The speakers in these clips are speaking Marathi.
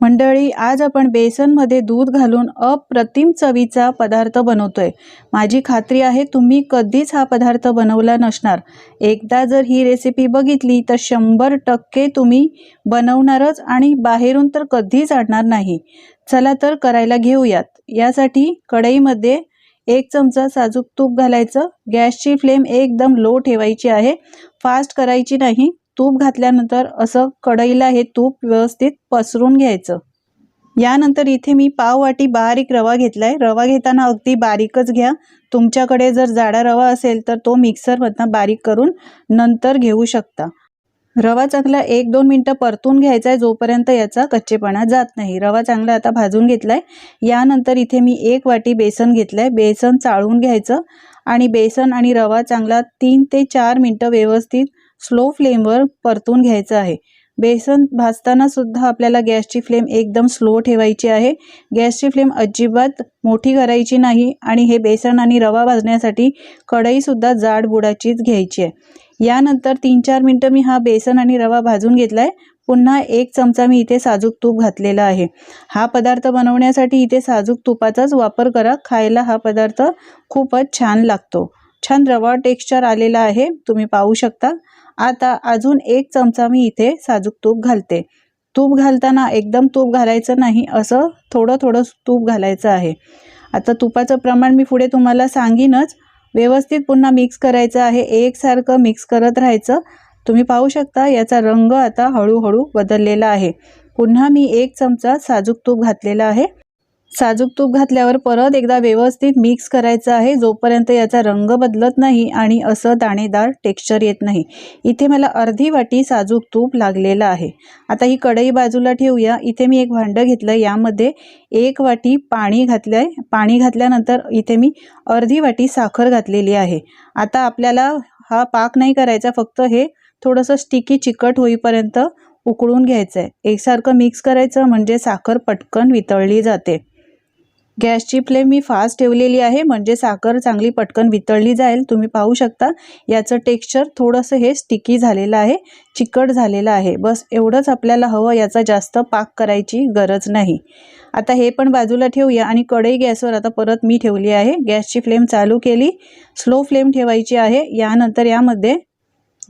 मंडळी आज आपण बेसनमध्ये दूध घालून अप्रतिम चवीचा पदार्थ बनवतोय. माझी खात्री आहे तुम्ही कधीच हा पदार्थ बनवला नसणार. एकदा जर ही रेसिपी बघितली तर शंभर टक्के तुम्ही बनवणारच आणि बाहेरून तर कधीच आणणार नाही. चला तर करायला घेऊयात. यासाठी कढईमध्ये एक चमचा साजूक तूप घालायचं. गॅसची फ्लेम एकदम लो ठेवायची आहे. फास्ट करायची नाही. तूप घातल्यानंतर असं कढईला हे तूप व्यवस्थित पसरून घ्यायचं. यानंतर इथे मी पाव वाटी बारीक रवा घेतलाय. रवा घेताना अगदी बारीकच घ्या. तुमच्याकडे जर जाडा रवा असेल तर तो मिक्सरमधनं बारीक करून नंतर घेऊ शकता. रवा चांगला एक दोन मिनटं परतून घ्यायचा आहे जोपर्यंत याचा कच्चेपणा जात नाही. रवा चांगला आता भाजून घेतलाय. यानंतर इथे मी एक वाटी बेसन घेतलंय. बेसन चाळून घ्यायचं आणि बेसन आणि रवा चांगला तीन ते चार मिनटं व्यवस्थित स्लो फ्लेमवर परतून घ्यायचं आहे. बेसन भाजताना सुद्धा आपल्याला गॅसची फ्लेम एकदम स्लो ठेवायची आहे. गॅसची फ्लेम अजिबात मोठी करायची नाही आणि हे बेसन आणि रवा भाजण्यासाठी कढईसुद्धा जाड बुडाचीच घ्यायची आहे. यानंतर तीन चार मिनटं मी हा बेसन आणि रवा भाजून घेतला आहे पुन्हा एक चमचा मी इथे साजूक तूप घातलेला आहे. हा पदार्थ बनवण्यासाठी इथे साजूक तुपाचाच वापर करा. खायला हा पदार्थ खूपच छान लागतो. छान रवा टेक्स्चर आलेला आहे. तुम्ही पाहू शकता. आता अजून एक चमचा मी इथे साजूक तूप घालते. तूप घालताना एकदम तूप घालायचं नाही असं थोडं थोडं तूप घालायचं आहे. आता तुपाचं प्रमाण मी पुढे तुम्हाला सांगीनच. व्यवस्थित पुन्हा मिक्स करायचं आहे एकसारखं मिक्स करत राहायचं. तुम्ही पाहू शकता याचा रंग आता हळूहळू बदललेला आहे. पुन्हा मी एक चमचा साजूक तूप घातलेला आहे. साजूक तूप घातल्यावर परत एकदा व्यवस्थित मिक्स करायचं आहे. जोपर्यंत याचा रंग बदलत नाही आणि असं दाणेदार टेक्स्चर येत नाही. इथे मला अर्धी वाटी साजूक तूप लागलेलं आहे. आता ही कढई बाजूला ठेवूया. इथे मी एक भांडं घेतलं. यामध्ये एक वाटी पाणी घातलं आहे पाणी घातल्यानंतर इथे मी अर्धी वाटी साखर घातलेली आहे. आता आपल्याला हा पाक नाही करायचा. फक्त हे थोडंसं स्टिकी चिकट होईपर्यंत उकळून घ्यायचं आहे एकसारखं मिक्स करायचं म्हणजे साखर पटकन वितळली जाते. गॅसची फ्लेम मी फास्ट ठेवलेली आहे म्हणजे साखर चांगली पटकन वितळली जाईल. तुम्ही पाहू शकता याचं टेक्स्चर थोडंसं हे स्टिकी झालेलं आहे चिकट झालेलं आहे. बस एवढंच आपल्याला हवं याचा जास्त पाक करायची गरज नाही. आता हे पण बाजूला ठेवूया आणि कढई गॅसवर आता परत मी ठेवली आहे. गॅसची फ्लेम चालू केली. स्लो फ्लेम ठेवायची आहे. यानंतर यामध्ये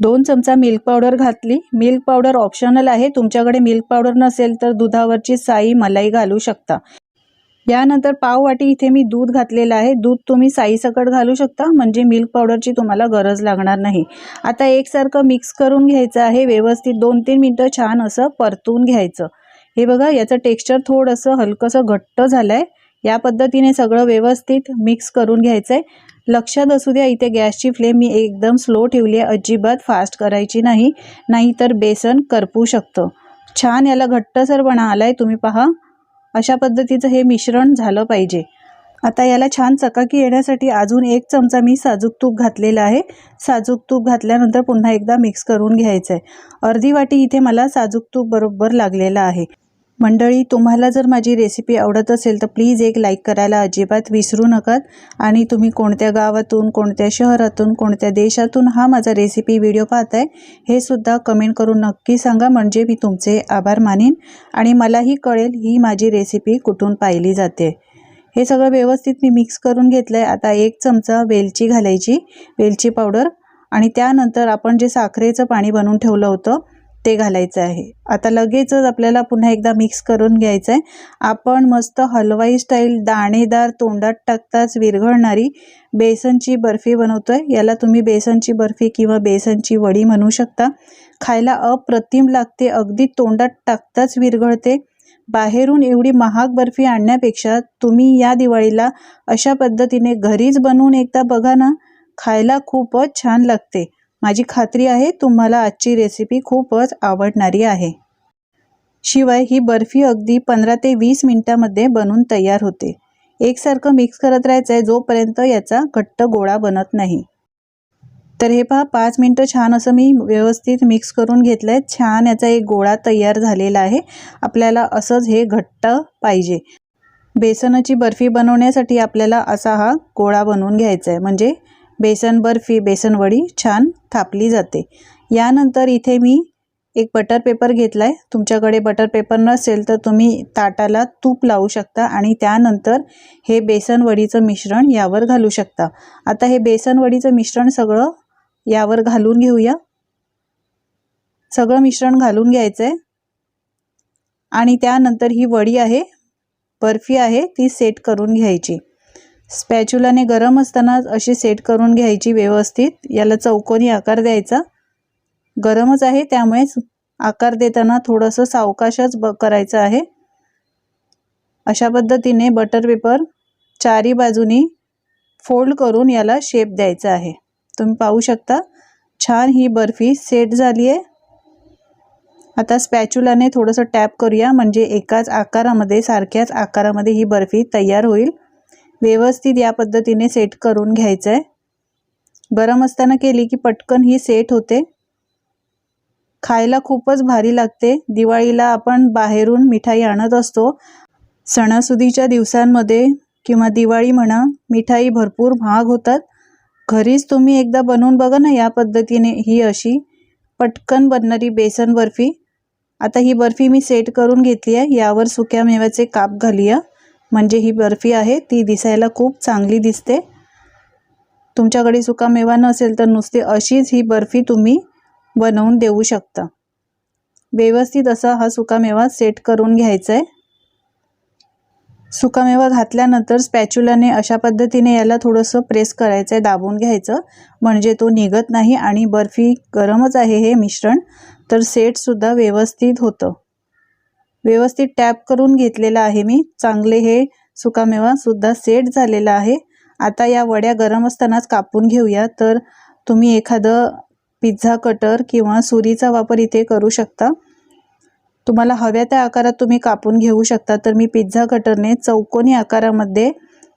दोन चमचा मिल्क पावडर घातली. मिल्क पावडर ऑप्शनल आहे. तुमच्याकडे मिल्क पावडर नसेल तर दुधावरची साई मलाई घालू शकता. यानंतर पाव वाटी इथे मी दूध घातलेलं आहे. दूध तुम्ही साईसकट घालू शकता म्हणजे मिल्क पावडरची तुम्हाला गरज लागणार नाही. आता एकसारखं मिक्स करून घ्यायचं आहे. व्यवस्थित दोन तीन मिनटं छान असं परतून घ्यायचं. हे बघा याचं टेक्स्चर थोडंसं हलकंसं घट्ट झालं आहे या पद्धतीने सगळं व्यवस्थित मिक्स करून घ्यायचं आहे लक्षात असू द्या इथे गॅसची फ्लेम मी एकदम स्लो ठेवली आहे. अजिबात फास्ट करायची नाही. नाहीतर बेसन करपू शकतं. छान याला घट्टसरपणा आला आहे तुम्ही पहा. अशा पद्धतीचं हे मिश्रण झालं पाहिजे. आता याला छान चकाकी येण्यासाठी अजून एक चमचा मी साजूक तूप घातलेला आहे. साजूक तूप घातल्यानंतर पुन्हा एकदा मिक्स करून घ्यायचं आहे अर्धी वाटी इथे मला साजूक तूप बरोबर लागलेला आहे. मंडळी तुम्हाला जर माझी रेसिपी आवडत असेल तर प्लीज एक लाईक करायला अजिबात विसरू नकात आणि तुम्ही कोणत्या गावातून कोणत्या शहरातून कोणत्या देशातून हा माझा रेसिपी व्हिडिओ पाहताय हे सुद्धा कमेंट करून नक्की सांगा. म्हणजे मी तुमचे आभार मानेन आणि मलाही कळेल ही माझी रेसिपी कुठून पाहिली जाते. हे सगळं व्यवस्थित मी मिक्स करून घेतलं आहे आता एक चमचा वेलची घालायची वेलची पावडर आणि त्यानंतर आपण जे साखरेचं पाणी बनवून ठेवलं होतं ते घालायचं आहे. आता लगेचच आपल्याला पुन्हा एकदा मिक्स करून घ्यायचं आहे आपण मस्त हलवाई स्टाईल दाणेदार तोंडात टाकताच विरघळणारी बेसनची बर्फी बनवतो आहे याला तुम्ही बेसनची बर्फी किंवा बेसनची वडी म्हणू शकता. खायला अप्रतिम लागते. अगदी तोंडात टाकताच विरघळते. बाहेरून एवढी महाग बर्फी आणण्यापेक्षा तुम्ही या दिवाळीला अशा पद्धतीने घरीच बनवून एकदा बघा ना. खायला खूपच छान लागते. माझी खात्री आहे तुम्हाला आजची रेसिपी खूपच आवडणारी आहे. शिवाय ही बर्फी अगदी पंधरा ते वीस मिनटामध्ये बनून तयार होते. एकसारखं मिक्स करत राहायचं आहे जोपर्यंत याचा घट्ट गोळा बनत नाही. तर हे पहा पाच मिनटं छान असं मी व्यवस्थित मिक्स करून घेतलं आहे छान याचा एक गोळा तयार झालेला आहे. आपल्याला असंच हे घट्ट पाहिजे. बेसनाची बर्फी बनवण्यासाठी आपल्याला असा हा गोळा बनवून घ्यायचा आहे म्हणजे बेसन बर्फी बेसनवडी छान थापली जाते. यानंतर इथे मी एक बटर पेपर घेतला आहे तुमच्याकडे बटर पेपर नसेल तर तुम्ही ताटाला तूप लावू शकता आणि त्यानंतर हे बेसनवडीचं मिश्रण यावर घालू शकता. आता हे बेसनवडीचं मिश्रण सगळं यावर घालून घेऊया. सगळं मिश्रण घालून घ्यायचं आहे आणि त्यानंतर ही वडी आहे बर्फी आहे ती सेट करून घ्यायची. स्पॅच्युलाने गरम असतानाच अशी सेट करून घ्यायची व्यवस्थित. याला चौकोनी आकार द्यायचा. गरमच आहे त्यामुळेच आकार देताना थोडंसं सावकाशच ब करायचं आहे. अशा पद्धतीने बटर पेपर चारी बाजूनी फोल्ड करून याला शेप द्यायचा आहे. तुम्ही पाहू शकता छान ही बर्फी सेट झाली आहे. आता स्पॅच्युलाने थोडंसं टॅप करूया म्हणजे एकाच आकारामध्ये सारख्याच आकारामध्ये ही बर्फी तयार होईल. व्यवस्थित या पद्धतीने सेट करून घ्यायचं आहे गरम असताना केली की पटकन ही सेट होते. खायला खूपच भारी लागते. दिवाळीला आपण बाहेरून मिठाई आणत असतो. सणासुदीच्या दिवसांमध्ये किंवा दिवाळी म्हणा मिठाई भरपूर महाग होतात. घरीच तुम्ही एकदा बनवून बघा ना या पद्धतीने ही अशी. पटकन बनणारी बेसन बर्फी. आता ही बर्फी मी सेट करून घेतली आहे. यावर सुक्या मेव्याचे काप घालूया. म्हणजे ही बर्फी आहे ती दिसायला खूप चांगली दिसते. तुमच्याकडे सुका मेवा नसेल तर नुसते अशीच ही बर्फी तुम्ही बनवून देऊ शकता. व्यवस्थित असा हा सुकामेवा सेट करून घ्यायचा आहे सुकामेवा घातल्यानंतर स्पॅच्युलाने अशा पद्धतीने याला थोडंसं प्रेस करायचं आहे दाबून घ्यायचं. म्हणजे तो निघत नाही आणि बर्फी गरमच आहे हे मिश्रण. तर सेटसुद्धा व्यवस्थित होतं. व्यवस्थित टॅप करून घेतलेलं आहे मी. चांगले हे सुकामेवासुद्धा सेट झालेला आहे. आता या वड्या गरम असतानाच कापून घेऊया. तर तुम्ही एखादं पिझ्झा कटर किंवा सुरीचा वापर इथे करू शकता. तुम्हाला हव्या त्या आकारात तुम्ही कापून घेऊ शकता. तर मी पिझ्झा कटरने चौकोनी आकारामध्ये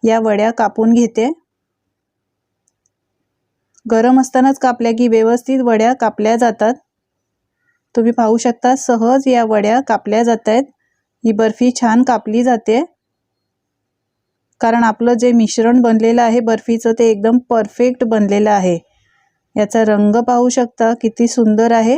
या वड्या कापून घेते. गरम असतानाच कापल्या की व्यवस्थित वड्या कापल्या जातात. तुम्ही पाहू शकता सहज या वड्या कापल्या जात आहेत ही बर्फी छान कापली जाते. कारण आपलं जे मिश्रण बनलेलं आहे बर्फीचं ते एकदम परफेक्ट बनलेलं आहे. याचा रंग पाहू शकता किती सुंदर आहे.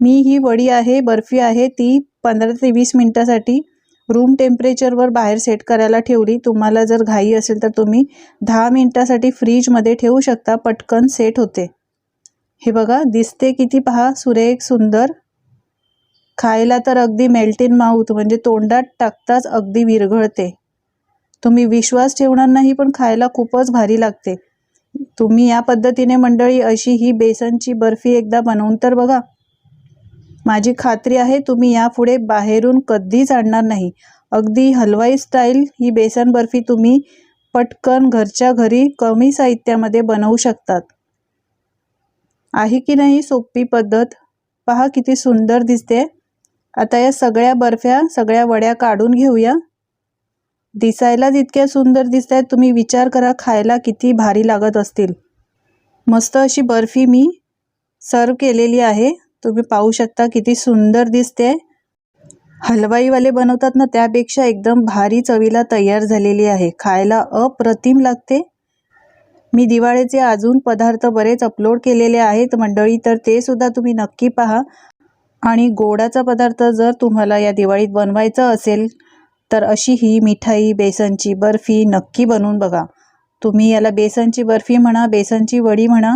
मी ही वडी आहे बर्फी आहे ती पंधरा ते वीस मिनटासाठी रूम टेम्परेचरवर बाहेर सेट करायला ठेवली. तुम्हाला जर घाई असेल तर तुम्ही दहा मिनटासाठी फ्रीजमध्ये ठेवू शकता पटकन सेट होते. हे बघा दिसते किती पहा सुरेख सुंदर. खायला तर अगदी मेल्ट इन माऊथ म्हणजे तोंडात टाकताच अगदी विरघळते. तुम्ही विश्वास ठेवणार नाही पण खायला खूपच भारी लागते. तुम्ही या पद्धतीने मंडळी अशी ही बेसनची बर्फी एकदा बनवून तर बघा. माझी खात्री आहे तुम्ही यापुढे बाहेरून कधीच आणणार नाही. अगदी हलवाई स्टाईल ही बेसन बर्फी तुम्ही पटकन घरच्या घरी कमी साहित्यामध्ये बनवू शकतात. आहे की नाही सोपी पद्धत? पहा किती सुंदर दिसते. आता या सगळ्या बर्फ्या सगळ्या वड्या काढून घेऊया. दिसायलाच इतक्या सुंदर दिसत आहेत तुम्ही विचार करा खायला किती भारी लागत असतील. मस्त अशी बर्फी मी सर्व केलेली आहे. तुम्ही पाहू शकता किती सुंदर दिसते. हलवाईवाले बनवतात ना त्यापेक्षा एकदम भारी चवीला तयार झालेली आहे. खायला अप्रतिम लागते. मी दिवाळीचे अजून पदार्थ बरेच अपलोड केलेले आहेत मंडळी तर ते सुद्धा तुम्ही नक्की पहा. आणि गोडाचा पदार्थ जर तुम्हाला या दिवाळीत बनवायचं असेल तर अशी ही मिठाई बेसनची बर्फी नक्की बनवून बघा. तुम्ही याला बेसनची बर्फी म्हणा बेसनची वडी म्हणा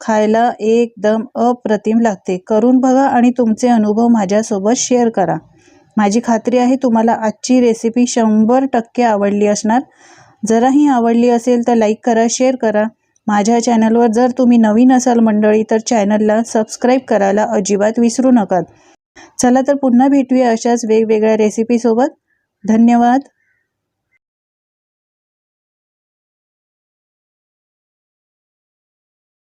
खायला एकदम अप्रतिम लागते. करून बघा आणि तुमचे अनुभव माझ्यासोबत शेअर करा. माझी खात्री आहे तुम्हाला आजची रेसिपी शंभर टक्के आवडली असणार. जराही आवडली असेल तर लाईक करा शेअर करा. माझ्या चॅनलवर जर तुम्ही नवीन असाल मंडळी तर चॅनलला सबस्क्राईब करायला अजिबात विसरू नका. चला तर पुन्हा भेटूया अशाच वेगवेगळ्या रेसिपीसोबत धन्यवाद.